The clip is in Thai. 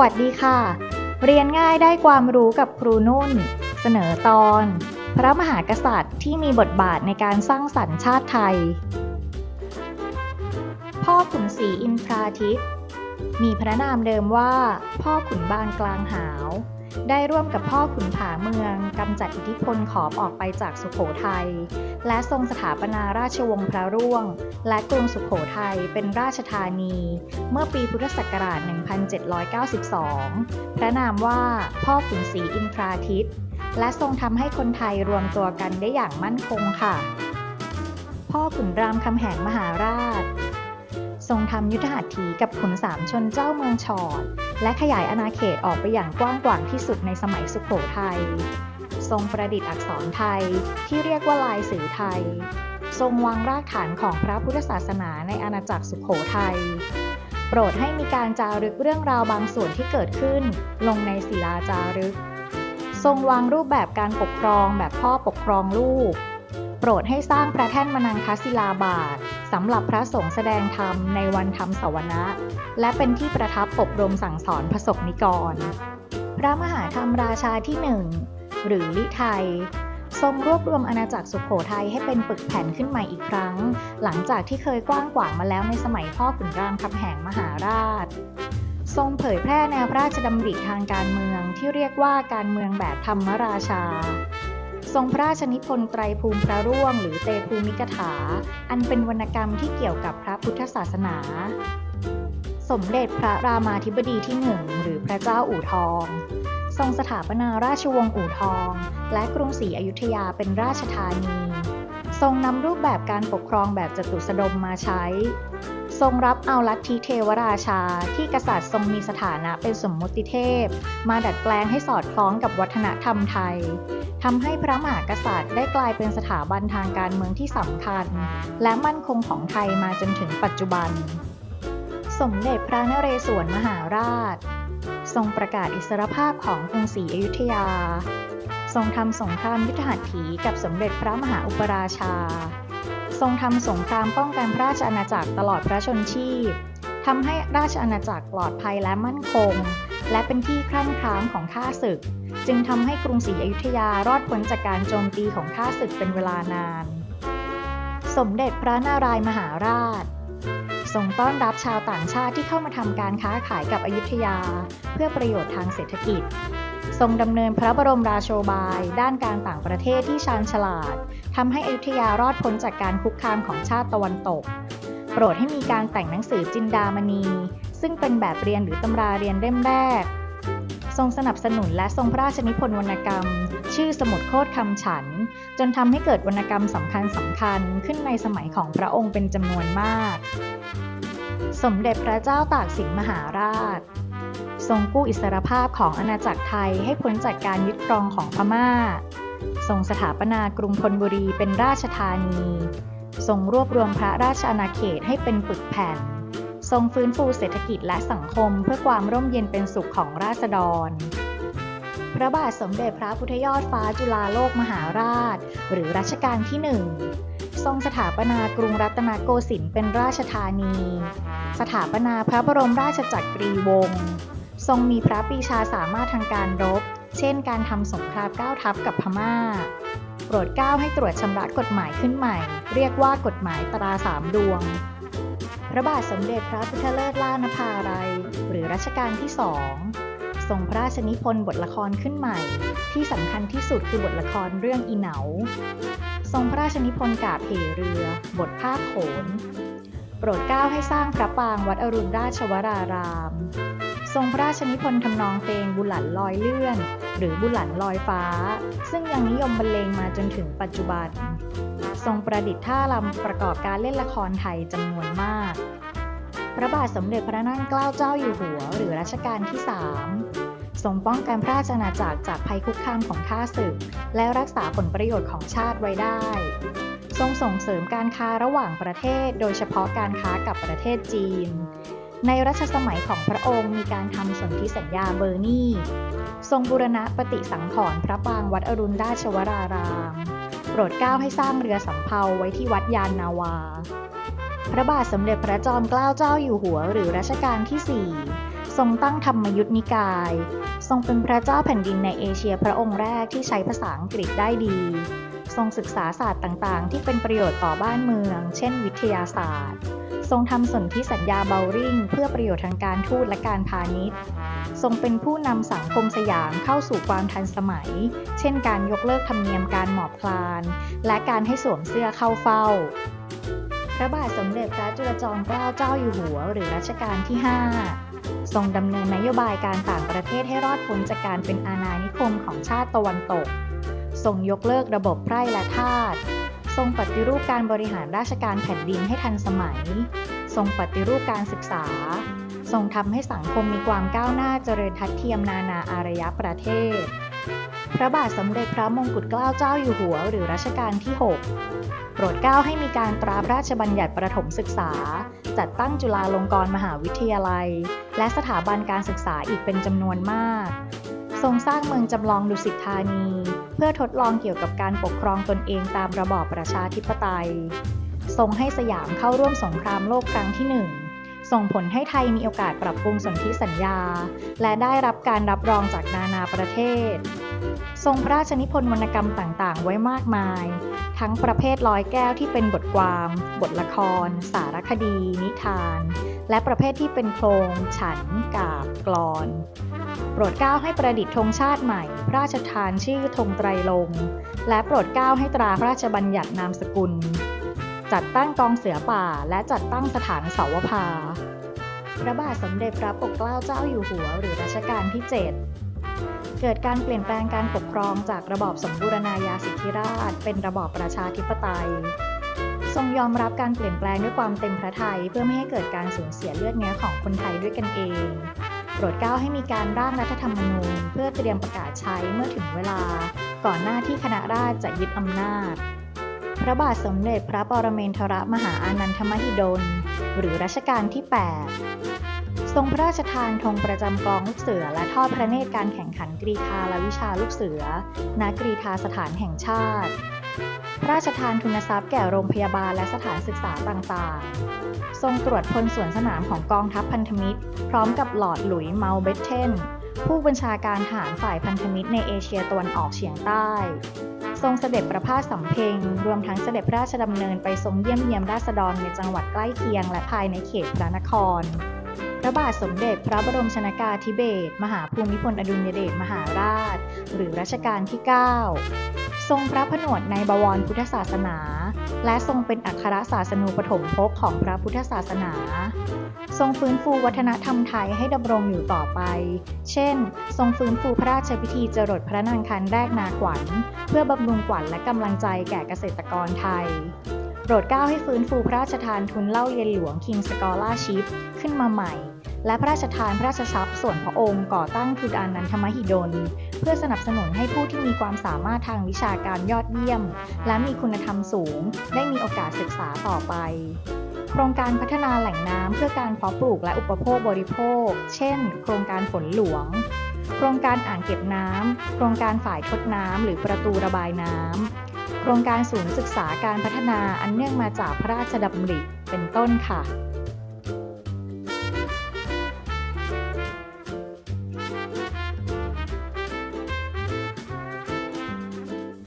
วัสดีค่ะ เรียนง่ายได้ความรู้กับครูนุ่น เสนอตอน พระมหากษัตริย์ที่มีบทบาทในการสร้างสรรค์ชาติไทย พ่อขุนศรีอินทราทิตย์มีพระนามเดิมว่า พ่อขุนบางกลางหาว ได้ร่วมกับพ่อขุนผาเมืองกำจัดอิทธิพลขอมออกไปจากสุขโขทัย และทรงสถาปนาราชวงศ์พระร่วง และกรุงสุขโขทัยเป็นราชธานี เมื่อปีพุทธศักราช 1792 พระนามว่าพ่อขุนศรีอินทราทิตย์ และทรงทำให้คนไทยรวมตัวกันได้อย่างมั่นคงค่ะ พ่อขุนรามคำแหงมหาราช ทรงทำยุทธหัตถีกับขุนสามชนเจ้าเมืองชอด และขยายอาณาเขตออกไปอย่างกว้างขวางที่สุดในสมัยสุขโขทัย ทรงประดิษฐ์อักษรไทยที่เรียกว่าลายสื่อไทย ทรงวางรากฐานของพระพุทธศาสนาในอาณาจักรสุขโขทัย โปรดให้มีการจารึกเรื่องราวบางส่วนที่เกิดขึ้น ลงในศิลาจารึก ทรงวางรูปแบบการปกครองแบบพ่อปกครองลูก โปรดให้สร้างพระแท่นมนังคศิลาบาท สำหรับพระสงฆ์แสดงธรรมในวันธรรมสวนะ และเป็นที่ประทับอบรมสั่งสอนพระสงฆ์นิกร พระมหาธรรมราชาที่หนึ่งหรือลิไทยทรงรวบรวมอาณาจักรสุขโขทัยให้เป็นปึกแผ่นขึ้นใหม่อีกครั้ง หลังจากที่เคยกว้างขวางมาแล้วในสมัยพ่อขุนรามคำแหงมหาราช ทรงเผยแพร่แนวพระราชดำริทางการเมืองที่เรียกว่าการเมืองแบบธรรมราชา ทรงพระราชนิพนธ์ไตรภูมิพระร่วง หรือเตภูมิกถา อันเป็นวรรณกรรมที่เกี่ยวกับพระพุทธศาสนา สมเด็จพระรามาธิบดีที่หนึ่งหรือพระเจ้าอู่ทอง ทรงสถาปนาราชวงศ์อู่ทอง และกรุงศรีอยุธยาเป็นราชธานี ทรงนำรูปแบบการปกครองแบบจตุสดมมาใช้ ทรงรับเอาลัทธิเทวราชาที่กษัตริย์ทรงมีสถานะเป็นสมมติเทพ มาดัดแปลงให้สอดคล้องกับวัฒนธรรมไทยทำให้พระมหากษัตริย์ได้กลายเป็นสถาบันทางการเมืองที่สำคัญ และมั่นคงของไทยมาจนถึงปัจจุบัน สมเด็จพระนเรศวรมหาราช ทรงประกาศอิสรภาพของกรุงศรีอยุธยา ทรงทำสงครามยุทธหัตถีกับสมเด็จพระมหาอุปราชา ทรงทำสงครามป้องกันพระราชอาณาจักรตลอดพระชนชีพทำให้ราชอาณาจักรปลอดภัยและมั่นคง และเป็นที่ครั่งคร้ามของข้าศึก จึงทำให้กรุงศรีอยุธยารอดพ้นจากการโจมตีของข้าศึกเป็นเวลานาน สมเด็จพระนารายมหาราชทรงต้อนรับชาวต่างชาติที่เข้ามาทำการค้าขายกับอยุธยา เพื่อประโยชน์ทางเศรษฐกิจ ทรงดำเนินพระบรมราโชบาย ด้านการต่างประเทศที่ชาญฉลาดทำให้อยุธยารอดพ้นจากการคุกคามของชาติตะวันตก โปรดให้มีการแต่งหนังสือจินดามณี ซึ่งเป็นแบบเรียนหรือตำราเรียนเล่มแรก ทรงสนับสนุนและทรงพระราชนิพนธ์วรรณกรรม ชื่อสมุดโคตรคำฉัน จนทำให้เกิดวรรณกรรมสำคัญสำคัญขึ้นในสมัยของพระองค์เป็นจำนวนมาก สมเด็จพระเจ้าตากสินมหาราช ทรงกู้อิสรภาพของอาณาจักรไทยให้พ้นจากการยึดครองของพม่า ทรงสถาปนากรุงธนบุรีเป็นราชธานี ทรงรวบรวมพระราชอาณาเขตให้เป็นปึกแผ่น ทรงฟื้นฟูเศรษฐกิจและสังคมเพื่อความร่มเย็นเป็นสุขของราษฎร พระบาทสมเด็จพระพุทธยอดฟ้าจุฬาโลกมหาราช หรือรัชกาลที่หนึ่งทรงสถาปนากรุงรัตนโกสินทร์เป็นราชธานี สถาปนาพระบรมราชจักรีวงศ์ ทรงมีพระปรีชาสามารถทางการรบ เช่นการทำสงครามก้าวทัพกับพม่า โปรดเกล้าให้ตรวจชำระกฎหมายขึ้นใหม่ เรียกว่ากฎหมายตราสามดวง พระบาทสมเด็จพระพุทธเลิศล่านภาลัย หรือรัชกาลที่สองทรงพระราชนิพนธ์บทละครขึ้นใหม่ ที่สำคัญที่สุดคือบทละครเรื่องอีเหนา ทรงพระราชนิพนธ์กาเหเรือ บทภาคโขน โปรดเกล้าให้สร้างพระปางวัดอรุณราชวราราม ทรงพระราชนิพนธ์ทำนองเพลงบุหลันลอยเลื่อน หรือบุหลันลอยฟ้า ซึ่งยังนิยมบรรเลงมาจนถึงปัจจุบัน ทรงประดิษฐ์ท่ารำประกอบการเล่นละครไทยจำนวนมาก พระบาทสมเด็จพระนั่งเกล้าเจ้าอยู่หัว หรือรัชกาลที่3ทรงป้องกันพระราชอาณาจักรจากภัยคุกคามของข้าศึก และรักษาผลประโยชน์ของชาติไว้ได้ ทรงส่งเสริมการค้าระหว่างประเทศ โดยเฉพาะการค้ากับประเทศจีน ในรัชสมัยของพระองค์มีการทำสนธิสัญญาเบอร์นีทรงบูรณะปฏิสังขรณ์พระปางวัดอรุณราชวราราม โปรดเกล้าให้สร้างเรือสำเภาไว้ที่วัดยานนาวา พระบาทสมเด็จพระจอมเกล้าเจ้าอยู่หัวหรือรัชกาลที่ 4 ทรงตั้งธรรมยุทธนิกาย ทรงเป็นพระเจ้าแผ่นดินในเอเชียพระองค์แรกที่ใช้ภาษาอังกฤษได้ดี ทรงศึกษาศาสตร์ต่างๆ ที่เป็นประโยชน์ต่อบ้านเมือง เช่น วิทยาศาสตร์ ทรงทำสนธิสัญญาเบลริงเพื่อประโยชน์ทางการทูตและการพาณิชย์ ทรงเป็นผู้นำสังคมสยามเข้าสู่ความทันสมัย เช่นการยกเลิกธรรมเนียมการหมอบคลาน และการให้สวมเสื้อเข้าเฝ้า พระบาทสมเด็จพระจุลจอมเกล้าเจ้าอยู่หัว หรือรัชกาลที่ 5 ทรงดำเนินนโยบายการต่างประเทศให้รอดพ้นจากการเป็นอาณานิคมของชาติตะวันตก ทรงยกเลิกระบบไพร่และทาส ทรงปฏิรูปการบริหารราชการแผ่นดินให้ทันสมัย ทรงปฏิรูปการศึกษา ทรงทำให้สังคมมีความก้าวหน้าเจริญทัดเทียมนานาอารยประเทศ พระบาทสมเด็จพระมงกุฎเกล้าเจ้าอยู่หัว หรือรัชกาลที่ 6 โปรดเกล้าให้มีการตราพระราชบัญญัติประถมศึกษา จัดตั้งจุฬาลงกรณ์มหาวิทยาลัย และสถาบันการศึกษาอีกเป็นจำนวนมาก ทรงสร้างเมืองจำลองดุสิตธานี เพื่อทดลองเกี่ยวกับการปกครองตนเองตามระบอบประชาธิปไตย ทรงให้สยามเข้าร่วมสงครามโลกครั้งที่หนึ่งส่งผลให้ไทยมีโอกาสปรับปรุงสนธิสัญญา และได้รับการรับรองจากนานาประเทศ ทรงพระราชนิพนธ์วรรณกรรมต่างๆ ไว้มากมาย ทั้งประเภทร้อยแก้วที่เป็นบทความ บทละคร สารคดี นิทาน และประเภทที่เป็นโครง ฉัน กาบ กลอน โปรดเกล้าให้ประดิษฐ์ธงชาติใหม่ พระราชทานชื่อธงไตรลง และโปรดเกล้าให้ตราพระราชบัญญัตินามสกุล จัดตั้งกองเสือป่า และจัดตั้งสถานเสาวภา พระบาทสมเด็จพระปกเกล้าเจ้าอยู่หัว หรือรัชกาลที่ 7 เกิดการเปลี่ยนแปลงการปกครองจากระบอบสมบูรณาญาสิทธิราช เป็นระบอบประชาธิปไตยทรงยอมรับการเปลี่ยนแปลงด้วยความเต็มพระทัยเพื่อไม่ให้เกิดการสูญเสียเลือดเนื้อของคนไทยด้วยกันเอง โปรดเกล้าให้มีการร่างรัฐธรรมนูญ เพื่อเตรียมประกาศใช้เมื่อถึงเวลา ก่อนหน้าที่คณะราษฎรจะยึดอำนาจ พระบาทสมเด็จพระปรเมนทรมหาอานันทมหิดล หรือรัชกาลที่ 8 ทรงพระราชทานธงประจำกองลูกเสือ และทอดพระเนตรการแข่งขันกรีธาและวิชาลูกเสือ ณ กรีธาสถานแห่งชาติ พระราชทานทุนทรัพย์แก่โรงพยาบาลและสถานศึกษาต่างๆ ทรงตรวจพลสวนสนามของกองทัพพันธมิตร พร้อมกับหลอดหลุยเมาเบตเทน ผู้บัญชาการทหารฝ่ายพันธมิตรในเอเชียตะวันออกเฉียงใต้ ทรงเสด็จประพาสสำเพ็ง รวมทั้งเสด็จพระราชดำเนินไปทรงเยี่ยมเยียมราษฎรในจังหวัดใกล้เคียงและภายในเขตพระนคร พระบาทสมเด็จพระบรมชนากาธิเบศรมหาภูมิพลอดุลยเดชมหาราช หรือรัชกาลที่ 9 ทรงพระผนวดในบวรพุทธศาสนา และทรงเป็นอัครศาสนูปฐมภพของพระพุทธศาสนา ทรงฟื้นฟูวัฒนธรรมไทยให้ดำรงอยู่ต่อไป เช่น ทรงฟื้นฟูพระราชพิธีจรดพระนางคันแรกนาขวัญ เพื่อบำรุงขวัญและกำลังใจแก่เกษตรกรไทย โปรดเกล้าให้ฟื้นฟูพระราชทานทุนเล่าเรียนหลวง King Scholarship ขึ้นมาใหม่และพระราชทานพระราชทรัพย์ส่วนพระองค์ก่อตั้งทุนอานันทมหิดล เพื่อสนับสนุนให้ผู้ที่มีความสามารถทางวิชาการยอดเยี่ยม และมีคุณธรรมสูง ได้มีโอกาสศึกษาต่อไป โครงการพัฒนาแหล่งน้ำเพื่อการเพาะปลูกและอุปโภคบริโภค เช่น โครงการฝนหลวง โครงการอ่างเก็บน้ำ โครงการฝ่ายทดน้ำหรือประตูระบายน้ำ โครงการศูนย์ศึกษาการพัฒนาอันเนื่องมาจากพระราชดำริ เป็นต้นค่ะ